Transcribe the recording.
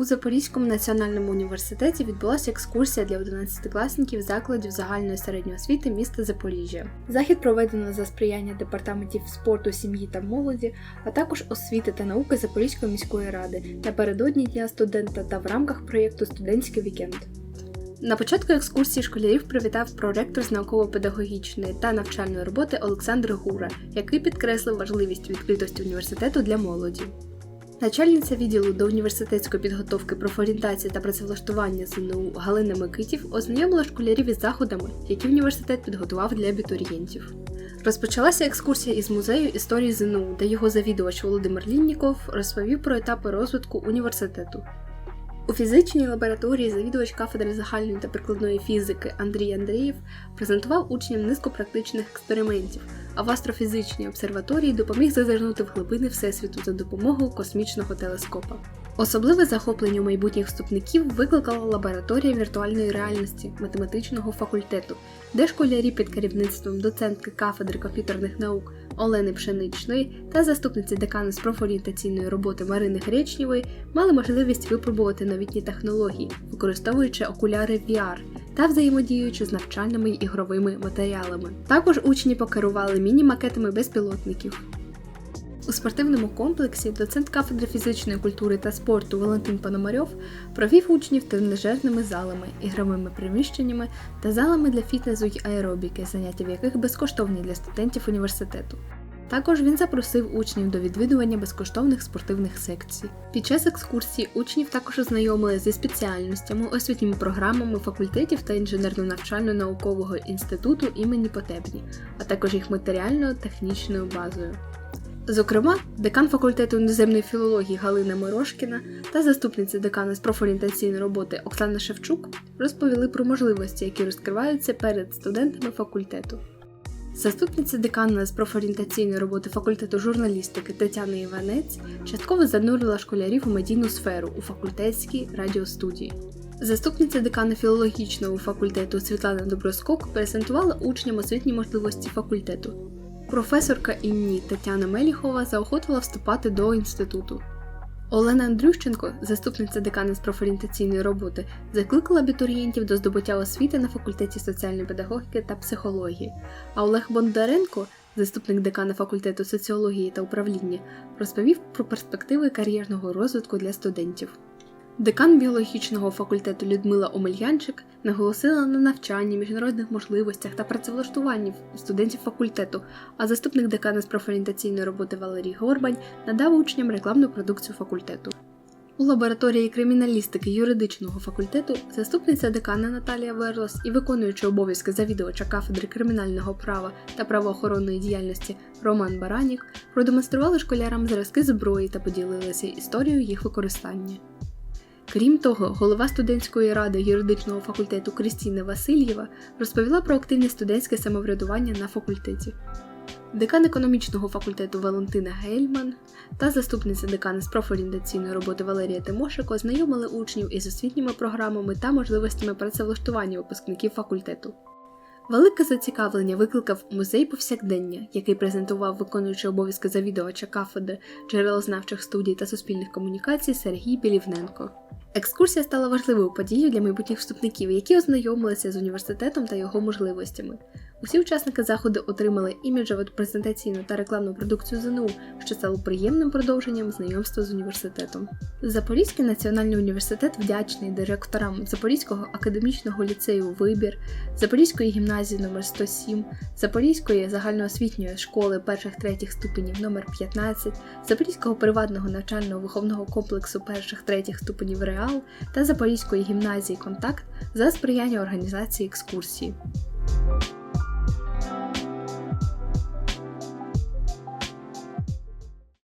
У Запорізькому національному університеті відбулася екскурсія для 11-класників закладів загальної середньої освіти міста Запоріжжя. Захід проведено за сприяння департаментів спорту, сім'ї та молоді, а також освіти та науки Запорізької міської ради напередодні Дня студента та в рамках проєкту Студентський вікенд. На початку екскурсії школярів привітав проректор з науково-педагогічної та навчальної роботи Олександр Гура, який підкреслив важливість відкритості університету для молоді. Начальниця відділу до університетської підготовки профорієнтації та працевлаштування ЗНУ Галина Микитів ознайомила школярів із заходами, які університет підготував для абітурієнтів. Розпочалася екскурсія із музею історії ЗНУ, де його завідувач Володимир Лінніков розповів про етапи розвитку університету. У фізичній лабораторії завідувач кафедри загальної та прикладної фізики Андрій Андрієв презентував учням низку практичних експериментів, а в астрофізичній обсерваторії допоміг зазирнути в глибини Всесвіту за допомогою космічного телескопа. Особливе захоплення майбутніх вступників викликала лабораторія віртуальної реальності математичного факультету, де школярі під керівництвом доцентки кафедри комп'ютерних наук Олени Пшеничної та заступниці декана з профорієнтаційної роботи Марини Гречнєвої мали можливість випробувати новітні технології, використовуючи окуляри VR та взаємодіючи з навчальними ігровими матеріалами. Також учні покерували міні-макетами безпілотників. У спортивному комплексі доцент кафедри фізичної культури та спорту Валентин Пономарьов провів учнів тренажерними залами, ігровими приміщеннями та залами для фітнесу й аеробіки, заняття в яких безкоштовні для студентів університету. Також він запросив учнів до відвідування безкоштовних спортивних секцій. Під час екскурсії учнів також ознайомили зі спеціальностями, освітніми програмами факультетів та інженерно-навчально-наукового інституту імені Потебні, а також їх матеріально-технічною базою. Зокрема, декан факультету іноземної філології Галина Мирошкіна та заступниця декана з профорієнтаційної роботи Оксана Шевчук розповіли про можливості, які розкриваються перед студентами факультету. Заступниця декана з профорієнтаційної роботи факультету журналістики Тетяна Іванець частково занурила школярів у медійну сферу у факультетській радіостудії. Заступниця декана філологічного факультету Світлана Доброскок презентувала учням освітні можливості факультету. Професорка ІННІ Тетяна Меліхова заохотила вступати до інституту. Олена Андрющенко, заступниця декана з профорієнтаційної роботи, закликала абітурієнтів до здобуття освіти на факультеті соціальної педагогіки та психології. А Олег Бондаренко, заступник декана факультету соціології та управління, розповів про перспективи кар'єрного розвитку для студентів. Декан біологічного факультету Людмила Омельянчик наголосила на навчанні, міжнародних можливостях та працевлаштуванні студентів факультету, а заступник декана з профорієнтаційної роботи Валерій Горбань надав учням рекламну продукцію факультету. У лабораторії криміналістики юридичного факультету заступниця декана Наталія Верлос і виконуючи обов'язки завідувача кафедри кримінального права та правоохоронної діяльності Роман Баранік продемонстрували школярам зразки зброї та поділилися історією їх використання. Крім того, голова студентської ради юридичного факультету Крістіна Васильєва розповіла про активне студентське самоврядування на факультеті. Декан економічного факультету Валентина Гельман та заступниця декана з профорієнтаційної роботи Валерія Тимошико знайомили учнів із освітніми програмами та можливостями працевлаштування випускників факультету. Велике зацікавлення викликав музей повсякдення, який презентував виконуючий обов'язки завідувача кафедри джерелознавчих студій та суспільних комунікацій Сергій Білівненко. Екскурсія стала важливою подією для майбутніх вступників, які ознайомилися з університетом та його можливостями. Усі учасники заходу отримали іміджеву презентаційну та рекламну продукцію ЗНУ, що стало приємним продовженням знайомства з університетом. Запорізький національний університет вдячний директорам Запорізького академічного ліцею Вибір, Запорізької гімназії номер 107 Запорізької загальноосвітньої школи перших третіх ступенів номер 15 Запорізького приватного навчального виховного комплексу перших третіх ступенів Реал та Запорізької гімназії Контакт за сприяння організації екскурсії.